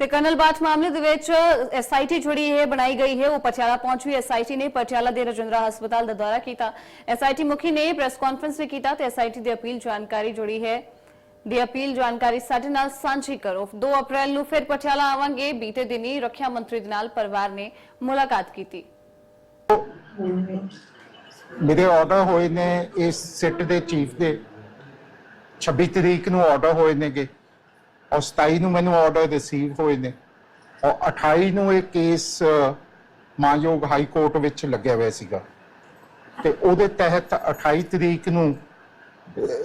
ਤੇ ਕਰਨਲ ਬਾਠ ਮਾਮਲੇ ਦੇ ਵਿੱਚ ਐਸਆਈਟੀ ਜਿਹੜੀ ਹੈ ਬਣਾਈ ਗਈ ਹੈ, ਉਹ ਪਟਿਆਲਾ ਪਹੁੰਚੀ ਐਸਆਈਟੀ ਨੇ ਪਟਿਆਲਾ ਦੇ ਰਜਿੰਦਰਾ ਹਸਪਤਾਲ ਦਾ ਦੌਰਾ ਕੀਤਾ। ਐਸਆਈਟੀ ਮੁਖੀ ਨੇ ਪ੍ਰੈਸ ਕਾਨਫਰੰਸ ਵੀ ਕੀਤਾ ਤੇ ਐਸਆਈਟੀ ਦੀ ਅਪੀਲ ਜਾਣਕਾਰੀ ਜੁੜੀ ਹੈ। ਦੀ ਅਪੀਲ ਜਾਣਕਾਰੀ ਸਾਡੇ ਨਾਲ ਸਾਂਝੀ ਕਰੋ। 2 ਅਪ੍ਰੈਲ ਨੂੰ ਫਿਰ ਪਟਿਆਲਾ ਆਵਾਂਗੇ। ਬੀਤੇ ਦਿਨੀ ਰੱਖਿਆ ਮੰਤਰੀ ਦੇ ਨਾਲ ਪਰਿਵਾਰ ਨੇ ਮੁਲਾਕਾਤ ਕੀਤੀ। ਮੇਰੇ ਆਰਡਰ ਹੋਏ ਨੇ, ਇਸ ਸਿੱਟ ਦੇ ਚੀਫ ਦੇ। 26 ਤਰੀਕ ਨੂੰ ਆਰਡਰ ਹੋਏ ਨੇਗੇ। ਔਰ 27 ਨੂੰ ਮੈਨੂੰ ਆਰਡਰ ਰਿਸੀਵ ਹੋਏ ਨੇ। ਔਰ 28 ਨੂੰ ਇਹ ਕੇਸ ਮਾਨਯੋਗ ਹਾਈ ਕੋਰਟ ਵਿੱਚ ਲੱਗਿਆ ਹੋਇਆ ਸੀਗਾ। ਤੇ ਉਹਦੇ ਤਹਿਤ 28 ਤਰੀਕ ਨੂੰ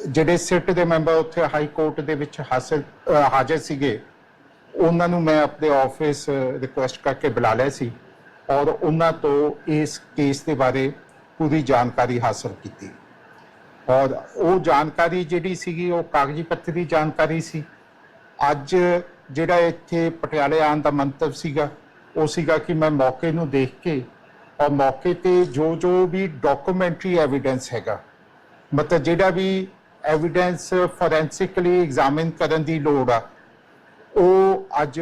ਜਿਹੜੇ ਸਿੱਟ ਦੇ ਮੈਂਬਰ ਉੱਥੇ ਹਾਈ ਕੋਰਟ ਦੇ ਵਿੱਚ ਹਾਸਲ ਹਾਜ਼ਰ ਸੀਗੇ, ਉਹਨਾਂ ਨੂੰ ਮੈਂ ਆਪਣੇ ਆਫਿਸ ਰਿਕੁਐਸਟ ਕਰਕੇ ਬੁਲਾ ਲਿਆ ਸੀ। ਔਰ ਉਹਨਾਂ ਤੋਂ ਇਸ ਕੇਸ ਦੇ ਬਾਰੇ ਪੂਰੀ ਜਾਣਕਾਰੀ ਹਾਸਲ ਕੀਤੀ। ਔਰ ਉਹ ਜਾਣਕਾਰੀ ਜਿਹੜੀ ਸੀਗੀ, ਉਹ ਕਾਗਜ਼ੀ ਪੱਤਰ ਦੀ ਜਾਣਕਾਰੀ ਸੀ। ਅੱਜ ਜਿਹੜਾ ਇੱਥੇ ਪਟਿਆਲੇ ਆਉਣ ਦਾ ਮੰਤਵ ਸੀਗਾ, ਉਹ ਸੀਗਾ ਕਿ ਮੈਂ ਮੌਕੇ ਨੂੰ ਦੇਖ ਕੇ ਔਰ ਮੌਕੇ ਤੇ ਜੋ ਜੋ ਵੀ ਡਾਕੂਮੈਂਟਰੀ ਐਵੀਡੈਂਸ ਹੈਗਾ, ਮਤਲਬ ਜਿਹੜਾ ਵੀ ਐਵੀਡੈਂਸ ਫੋਰੈਂਸਿਕਲੀ ਐਗਜ਼ਾਮਿਨ ਕਰਨ ਦੀ ਲੋੜ ਆ, ਉਹ ਅੱਜ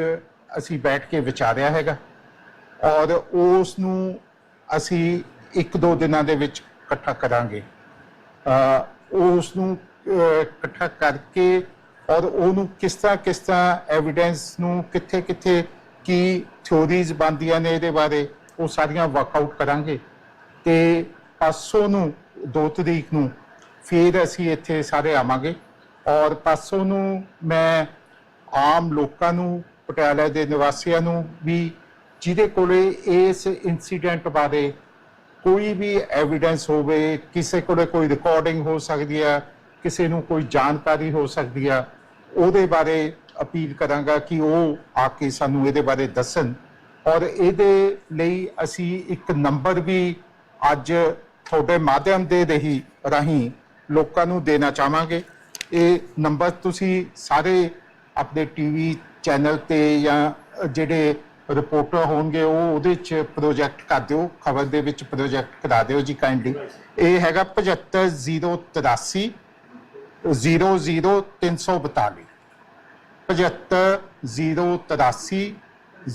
ਅਸੀਂ ਬੈਠ ਕੇ ਵਿਚਾਰਿਆ ਹੈਗਾ ਔਰ ਉਸ ਨੂੰ ਅਸੀਂ ਇੱਕ ਦੋ ਦਿਨਾਂ ਦੇ ਵਿੱਚ ਇਕੱਠਾ ਕਰਾਂਗੇ। ਉਸ ਨੂੰ ਇਕੱਠਾ ਕਰਕੇ ਔਰ ਉਹਨੂੰ ਕਿਸ ਤਰ੍ਹਾਂ ਕਿਸ ਤਰ੍ਹਾਂ ਐਵੀਡੈਂਸ ਨੂੰ ਕਿੱਥੇ ਕਿੱਥੇ, ਕੀ ਥਿਉਰੀਜ਼ ਬਣਦੀਆਂ ਨੇ ਇਹਦੇ ਬਾਰੇ, ਉਹ ਸਾਰੀਆਂ ਵਰਕਆਊਟ ਕਰਾਂਗੇ। ਤੇ ਪਾਸੋਂ ਨੂੰ 2 ਤਰੀਕ ਨੂੰ ਫਿਰ ਅਸੀਂ ਇੱਥੇ ਸਾਰੇ ਆਵਾਂਗੇ। ਔਰ ਪਾਸੋਂ ਨੂੰ ਮੈਂ ਆਮ ਲੋਕਾਂ ਨੂੰ, ਪਟਿਆਲਾ ਦੇ ਨਿਵਾਸੀਆਂ ਨੂੰ ਵੀ, ਜਿਹਦੇ ਕੋਲੇ ਇਸ ਇਨਸੀਡੈਂਟ ਬਾਰੇ ਕੋਈ ਵੀ ਐਵੀਡੈਂਸ ਹੋਵੇ, ਕਿਸੇ ਕੋਲੇ ਕੋਈ ਰਿਕਾਰਡਿੰਗ ਹੋ ਸਕਦੀ ਹੈ ਕਿਸੇ ਨੂੰ ਕੋਈ ਜਾਣਕਾਰੀ ਹੋ ਸਕਦੀ ਆ, ਉਹਦੇ ਬਾਰੇ ਅਪੀਲ ਕਰਾਂਗਾ ਕਿ ਉਹ ਆ ਕੇ ਸਾਨੂੰ ਇਹਦੇ ਬਾਰੇ ਦੱਸਣ। ਔਰ ਇਹਦੇ ਲਈ ਅਸੀਂ ਇੱਕ ਨੰਬਰ ਵੀ ਅੱਜ ਤੁਹਾਡੇ ਮਾਧਿਅਮ ਦੇ ਰਹੀ ਰਾਹੀਂ ਲੋਕਾਂ ਨੂੰ ਦੇਣਾ ਚਾਹਾਂਗੇ। ਇਹ ਨੰਬਰ ਤੁਸੀਂ ਸਾਰੇ ਆਪਣੇ ਟੀਵੀ ਚੈਨਲ ਤੇ ਜਾਂ ਜਿਹੜੇ ਰਿਪੋਰਟਰ ਹੋਣਗੇ, ਉਹ ਉਹਦੇ ਚ ਪ੍ਰੋਜੈਕਟ ਕਰ ਦਿਓ, ਖਬਰ ਦੇ ਵਿੱਚ ਪ੍ਰੋਜੈਕਟ ਕਰਾ ਦਿਓ ਜੀ ਕਾਈਂਡਲੀ ਇਹ ਹੈਗਾ 75083 00342 75083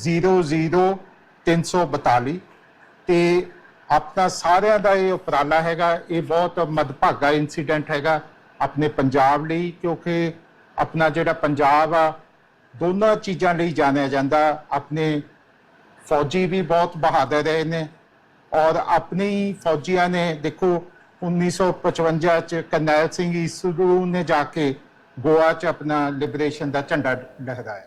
00342 ਤੇ ਆਪਣਾ ਸਾਰਿਆਂ ਦਾ ਇਹ ਉਪਰਾਲਾ ਹੈਗਾ, ਇਹ ਬਹੁਤ ਮਦਭਾਗਾ ਇਨਸੀਡੈਂਟ ਹੈਗਾ ਆਪਣੇ ਪੰਜਾਬ ਲਈ, ਕਿਉਂਕਿ ਆਪਣਾ ਜਿਹੜਾ ਪੰਜਾਬ ਆ, ਦੋਨਾਂ ਚੀਜ਼ਾਂ ਲਈ ਜਾਣਿਆ ਜਾਂਦਾ, ਆਪਣੇ ਫੌਜੀ ਵੀ ਬਹੁਤ ਬਹਾਦਰ ਰਹੇ ਨੇ ਔਰ ਆਪਣੇ ਫੌਜੀਆਂ ਨੇ, ਦੇਖੋ 1955 ਚ ਕਰਨੈਲ ਸਿੰਘ ਈਸਰੂ ਨੇ ਜਾ ਕੇ ਗੋਆ ਚ ਆਪਣਾ ਲਿਬਰੇਸ਼ਨ ਦਾ ਝੰਡਾ ਲਹਿਰਾਇਆ।